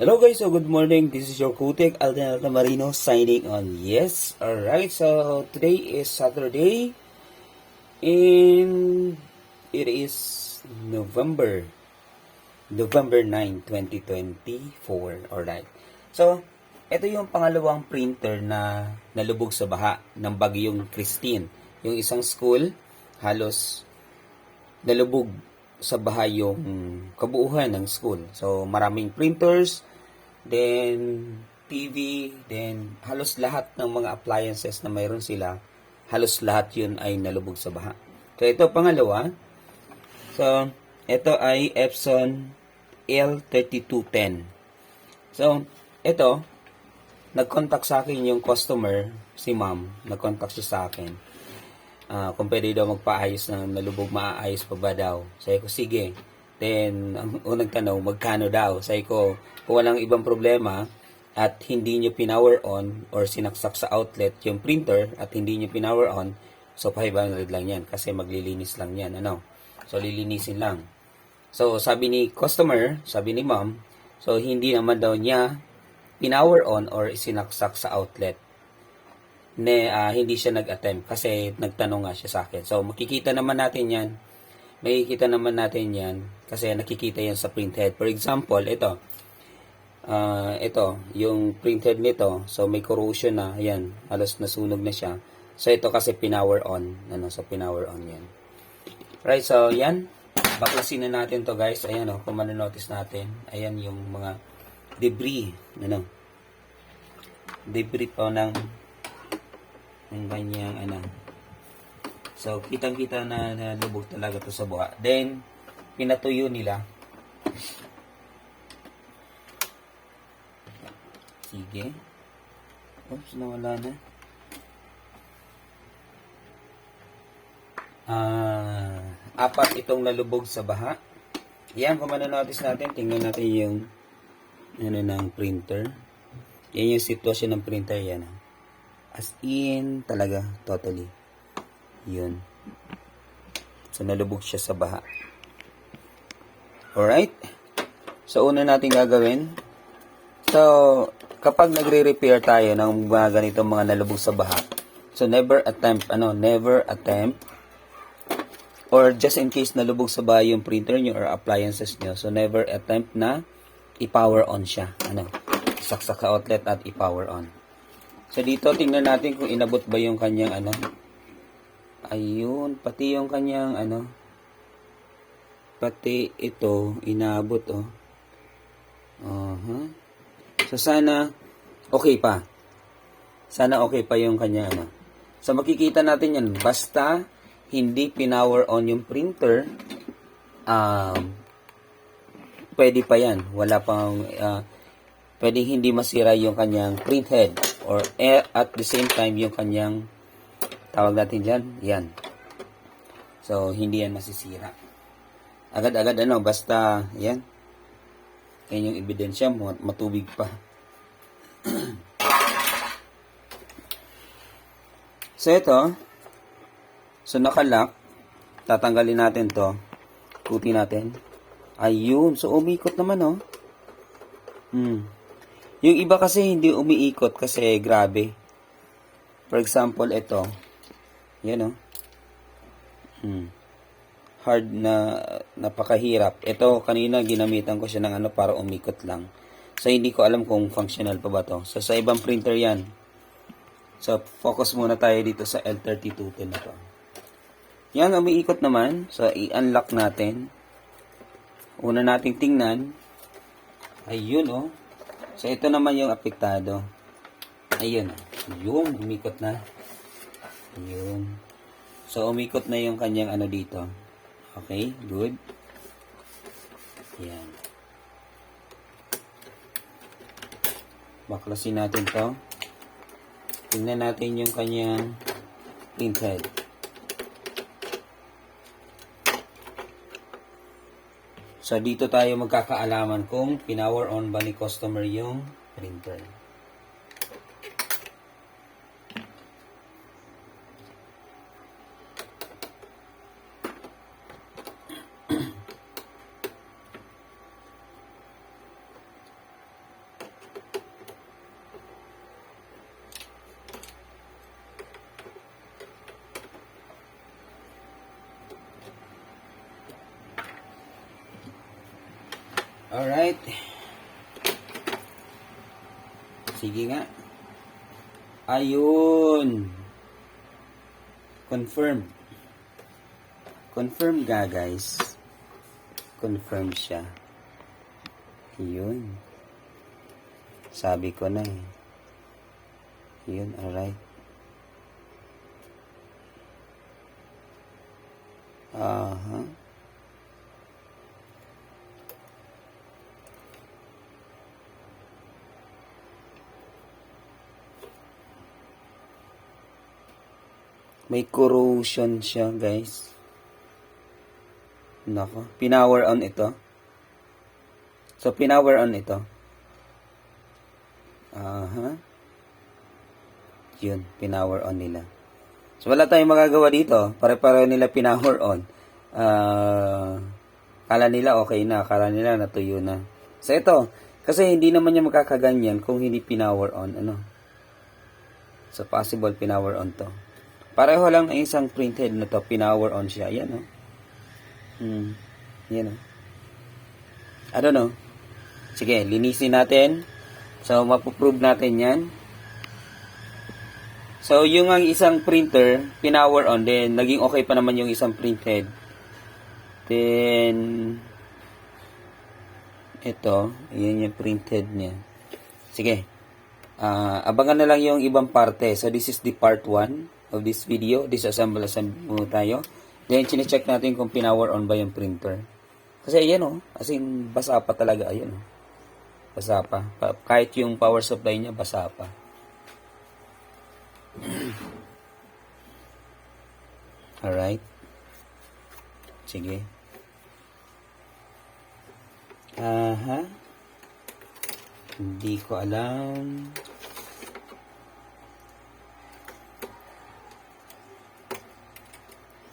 Hello guys, so good morning. This is your Kutik Alden Marino signing on. Yes, alright. So today is Saturday and it is November November 9, 2024. Alright. So, ito yung pangalawang printer na nalubog sa baha ng bagyong Christine. Yung isang school, halos nalubog sa baha yung kabuuhan ng school. So, maraming printers, then TV, then halos lahat ng mga appliances na mayroon sila, halos lahat yun ay nalubog sa baha. So, ito pangalawa. So, ito ay Epson L3210. So, ito, nag-contact sa akin yung customer, si ma'am, nag-contact siya sa akin. Ah, kung pwede daw magpaayos ng nalubog, maaayos pa ba daw? Sabi ko, sige. Then, ang unang tanong, magkano daw? Sabi ko, kung walang ibang problema, at hindi nyo pinower on or sinaksak sa outlet yung printer at hindi nyo pinower on, so 500 lang yan kasi maglilinis lang yan. Ano? So, lilinisin lang. So, sabi ni customer, sabi ni ma'am, so hindi naman daw niya pinower on or sinaksak sa outlet ne ah, hindi siya nag-attempt kasi nagtanong nga siya sa akin. So makikita naman natin 'yan. Makikita naman natin 'yan kasi nakikita 'yan sa printhead. For example, ito. Ah, ito, yung printhead nito, so may corrosion na, ayan, halos nasunog na siya. So ito kasi pinower on, ano, so pinower on 'yan. Right, so 'yan. Baklasin na natin to guys. Ayan oh, kung notice natin, ayan yung mga debris, ano. Debris po ng ng kanyang ano. So, kitang-kita na nalubog talaga to sa buha. Then, pinatuyo nila. Sige. Oops, nawala na. Ah, apat itong nalubog sa baha. Yan, kung notice natin, tingnan natin yung ano ng printer. Yan yung sitwasyon ng printer yan. ah. As in, talaga, totally. Yun. So, nalubog siya sa baha. Alright? So, una natin gagawin. So, kapag nagre-repair tayo ng mga ganitong mga nalubog sa baha, so, never attempt, ano, never attempt, or just in case nalubog sa baha yung printer nyo or appliances nyo, so, never attempt na i-power on siya. Ano, saksak sa outlet at i-power on. So dito tingnan natin kung inabot ba yung kanyang ano. Ayun, pati yung kanyang ano. Pati ito inabot oh. Uh-huh. So sana okay pa. Sana okay pa yung kanyang ano. So makikita natin yan basta hindi pinower on yung printer um pwede pa yan. Wala pang uh, pwedeng hindi masira yung kanyang printhead or eh, at the same time yung kanyang tawag natin dyan, yan. So, hindi yan masisira. Agad-agad ano, basta, yan. Yan yung ebidensya mo, matubig pa. so, ito, so nakalock, tatanggalin natin to, kuti natin. Ayun, so umikot naman oh. Hmm. Yung iba kasi hindi umiikot kasi grabe. For example, ito. Yan o. Oh. Hmm. Hard na napakahirap. Ito kanina ginamitan ko siya ng ano para umikot lang. So hindi ko alam kung functional pa ba to. So sa ibang printer yan. So focus muna tayo dito sa L3210 na to. Yan, umiikot naman. So i-unlock natin. Una nating tingnan. Ayun oh. So, ito naman yung apektado. Ayun. Yung, umikot na. Ayun. So, umikot na yung kanyang ano dito. Okay, good. Yan. Baklasin natin to. Tingnan natin yung kanyang printhead. So, dito tayo magkakaalaman kung pinower on ba ni customer yung printer. Alright. Sige nga. Ayun. Confirm. Confirm ga guys. Confirm siya. Ayun. Sabi ko na eh. Ayun, alright. Aha. May corrosion siya, guys. Nako, pinower on ito. So, pinower on ito. Aha. Yun, pinower on nila. So, wala tayong magagawa dito. Pare-pareho nila pinower on. Ah, kala nila okay na. Kala nila natuyo na. So, ito. Kasi hindi naman niya magkakaganyan kung hindi pinower on. Ano? So, possible pinower on to. Pareho lang ang isang printed na to. Pinower on siya. Yan, oh. Hmm. Yan, oh. I don't know. Sige, linisin natin. So, mapuprove natin yan. So, yung ang isang printer, pinower on, then naging okay pa naman yung isang printhead. Then, ito, yun yung printhead niya. Sige, ah abangan na lang yung ibang parte. So, this is the part 1 of this video. Disassemble, assemble muna tayo. Then, chinecheck natin kung pinower on ba yung printer. Kasi, ayan oh, as in, basa pa talaga, ayan oh. Basa pa. Pa- Kahit yung power supply niya, basa pa. Alright. Sige. Aha. Hindi ko alam.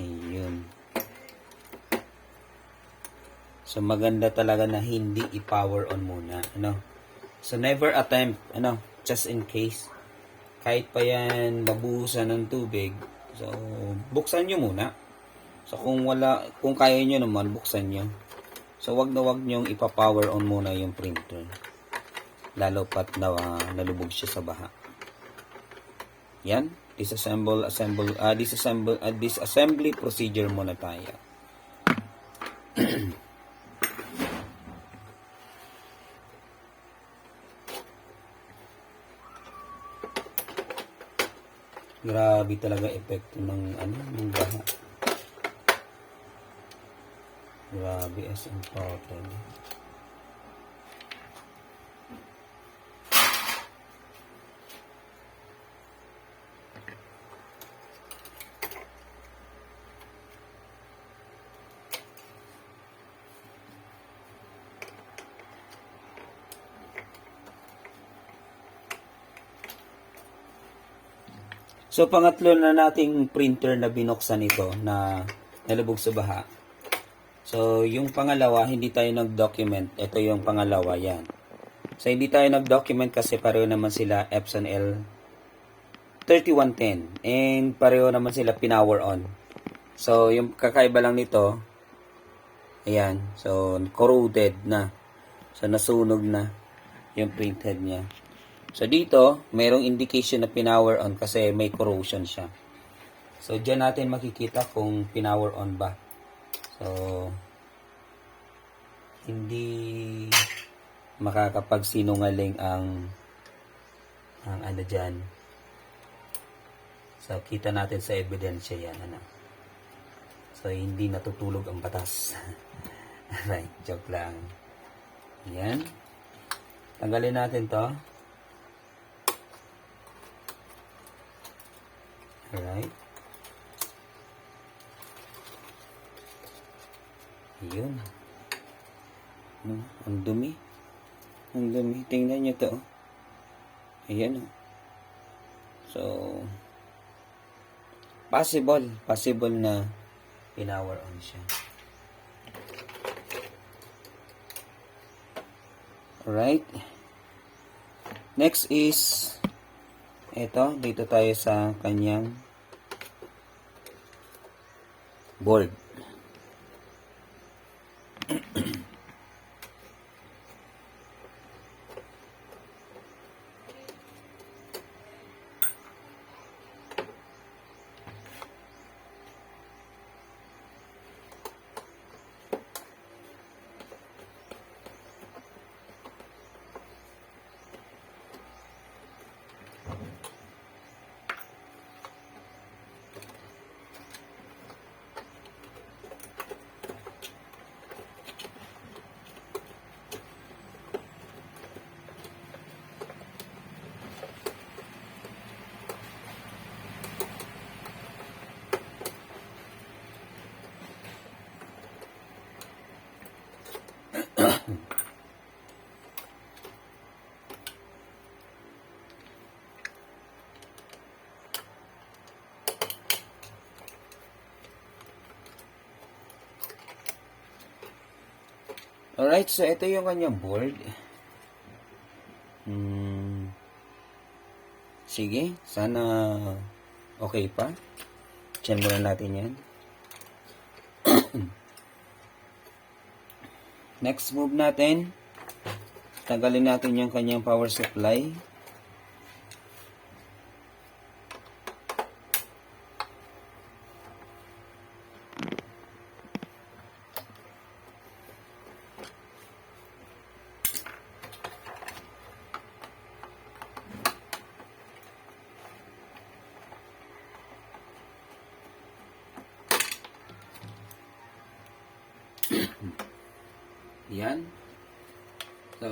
Ayun. So maganda talaga na hindi i-power on muna, ano? So never attempt, ano, just in case. Kahit pa yan mabuhusan ng tubig, so buksan nyo muna. So kung wala, kung kaya nyo naman, buksan nyo. So wag na wag nyo ipa-power on muna yung printer. Lalo pat na ah, nalubog siya sa baha. Yan, disassemble, assemble, ah, disassemble, ah, disassembly procedure muna tayo. Grabe talaga epekto ng ano, ng baha. Grabe as in So, pangatlo na nating printer na binuksan ito na nalubog sa baha. So, yung pangalawa, hindi tayo nag-document. Ito yung pangalawa, yan. So, hindi tayo nag-document kasi pareho naman sila Epson L 3110. And pareho naman sila pinower on. So, yung kakaiba lang nito, ayan. So, corroded na. So, nasunog na yung printhead niya. So dito, mayroong indication na pinower on kasi may corrosion siya. So diyan natin makikita kung pinower on ba. So hindi makakapagsinungaling ang ang ano diyan. So kita natin sa ebidensya yan ano. So hindi natutulog ang batas. right, joke lang. Yan. Tanggalin natin 'to. Alright. Ayun. No, ang dumi. Ang dumi. Tingnan nyo to. oh. Ayan. oh. So, possible. Possible na pinower on siya. Alright. Next is ito, dito tayo sa kanyang board. Alright, so ito yung kanyang board. Hmm. Sige, sana okay pa. Diyan muna natin yan. Next move natin, tagalin natin yung kanyang power supply. Yan. So,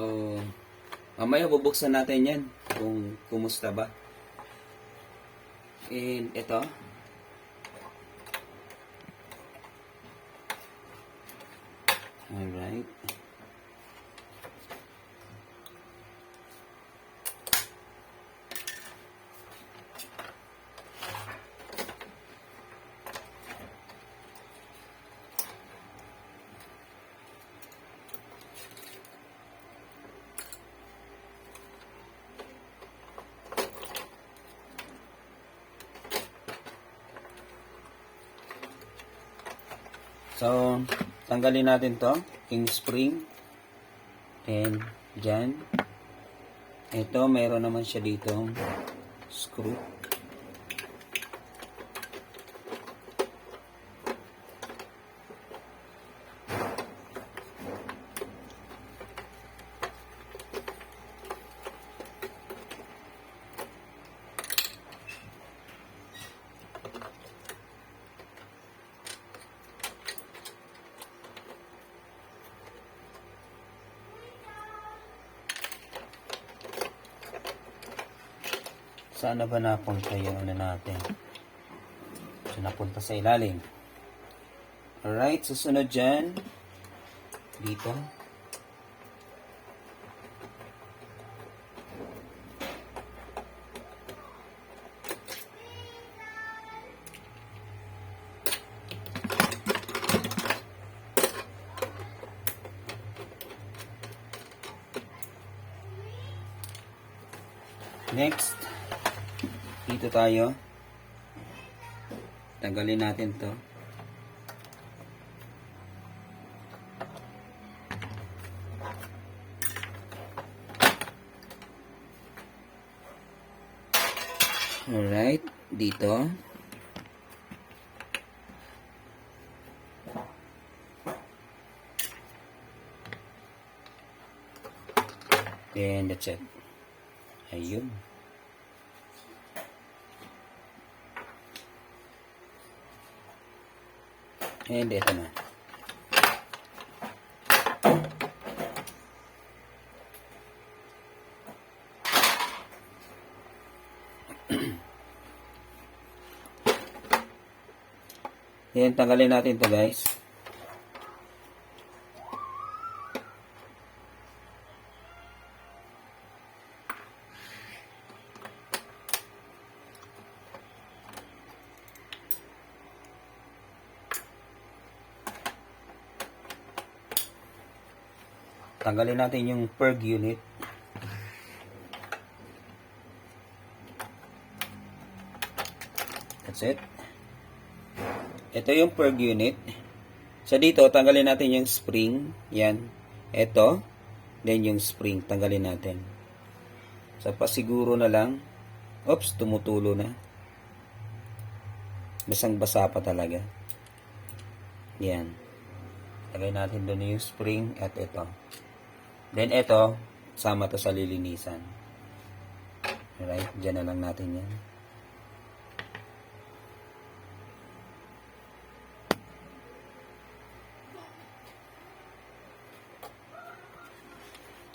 mamaya bubuksan natin yan kung kumusta ba. And ito. Alright. So, tanggalin natin to, king spring. And, dyan. Ito, meron naman siya dito screw. Saan na ba napunta yung ano natin? So, napunta sa ilalim. Alright, susunod dyan. Dito. Next, dito tayo. Tanggalin natin to. Alright, dito. And that's it. Ayun. And ito na. Yan, tanggalin natin to guys. Tanggalin natin yung per unit. That's it. Ito yung per unit. So dito, tanggalin natin yung spring. Yan. Ito. Then yung spring, tanggalin natin. So pasiguro na lang. Oops, tumutulo na. Basang basa pa talaga. Yan. Lagay natin doon yung spring at ito. Then ito, sama to sa lilinisan. Alright, dyan na lang natin yan.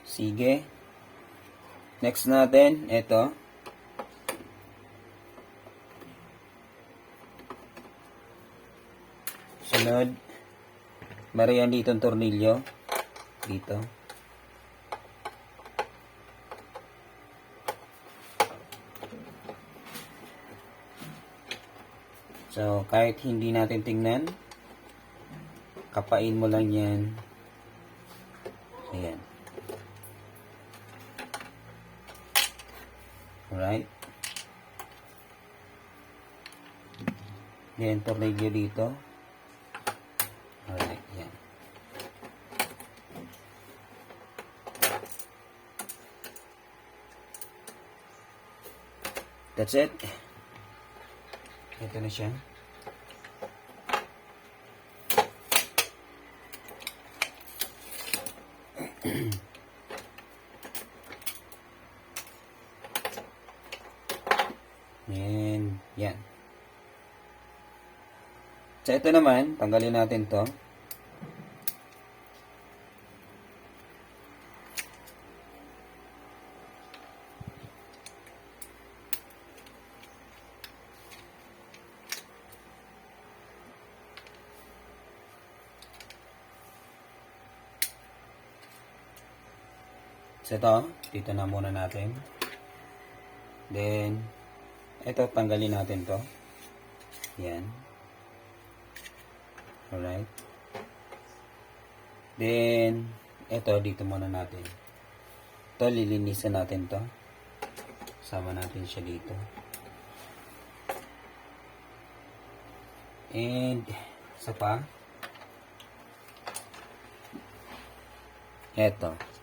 Sige. Next natin, ito. Sunod. Meron yan dito ang tornilyo. Dito. So, kahit hindi natin tingnan, kapain mo lang yan. Ayan. Alright. Then, tornillo dito. Alright, yan. That's it. Ito na siya. And, yan. So, ito naman, tanggalin natin to. So, ito, dito na muna natin. Then, ito, tanggalin natin to. Yan. Alright. Then, ito, dito muna natin. Ito, lilinisan natin to. Sama natin siya dito. And, isa pa. Ito.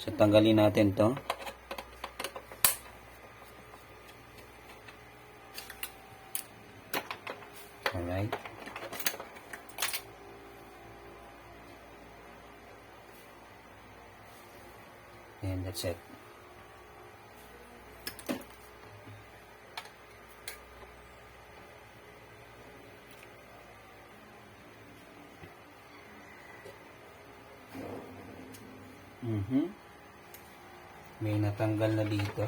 So, tanggalin natin to. Alright. And that's it. Mhm. May natanggal na dito.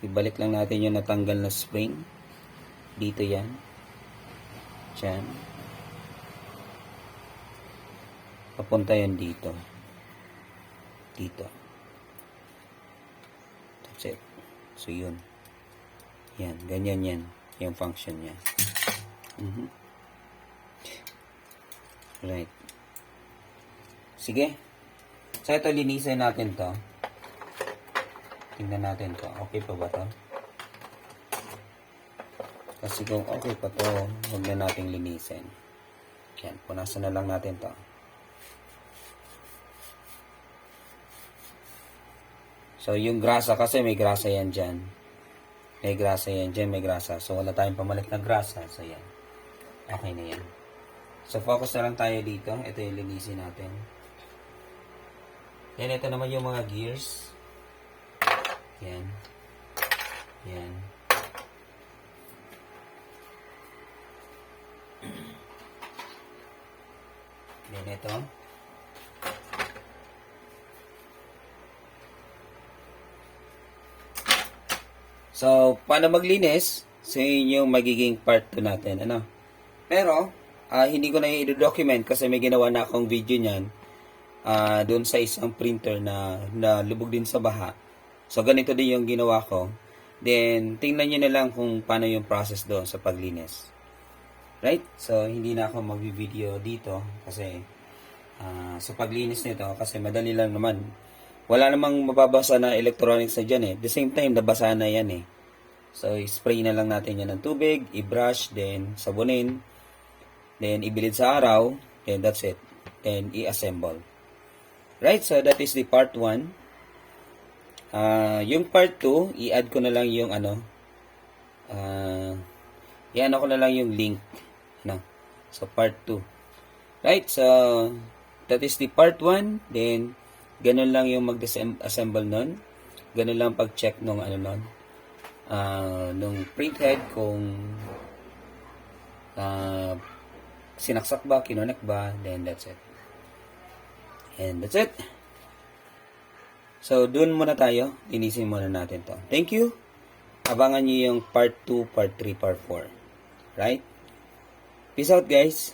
Ibalik lang natin yung natanggal na spring. Dito yan. Diyan. Papunta yan dito. Dito. That's it. So, yun. Yan. Ganyan yan. Yung function niya. Mhm. Right. Sige. So, ito, linisin natin to. Tingnan natin to. Okay pa ba to? Kasi kung okay pa to, huwag na nating linisin. Yan, punasan na lang natin to. So, yung grasa kasi may grasa yan dyan. May grasa yan dyan, may grasa. So, wala tayong pamalit na grasa. So, yan. Okay na yan. So, focus na lang tayo dito. Ito yung linisin natin. Yan, ito naman yung mga gears. Yan. Yan. Yan ito. So, paano maglinis? So, yun magiging part 2 natin. Ano? Pero, ah, hindi ko na i-document kasi may ginawa na akong video niyan ah doon sa isang printer na, na lubog din sa baha. So, ganito din yung ginawa ko. Then, tingnan nyo na lang kung paano yung process doon sa paglinis. Right? So, hindi na ako mag-video dito kasi ah, sa paglinis nito kasi madali lang naman. Wala namang mababasa na electronics na dyan eh. The same time, nabasa na yan eh. So, spray na lang natin yan ng tubig, i-brush, then sabunin, then ibilid sa araw, then that's it. Then i-assemble. Right? So, that is the part 1. Ah, yung part 2, i-add ko na lang yung ano, ah, i-ano ko na lang yung link. No? So, part 2. Right? So, that is the part 1. Then, ganun lang yung mag-assemble nun. Ganun lang pag-check nung ano nun. ah nung printhead kung ah sinaksak ba, kinonek ba, then that's it. And that's it. So, dun muna tayo. Linisin muna natin to. Thank you. Abangan nyo yung part 2, part 3, part 4. Right? Peace out, guys.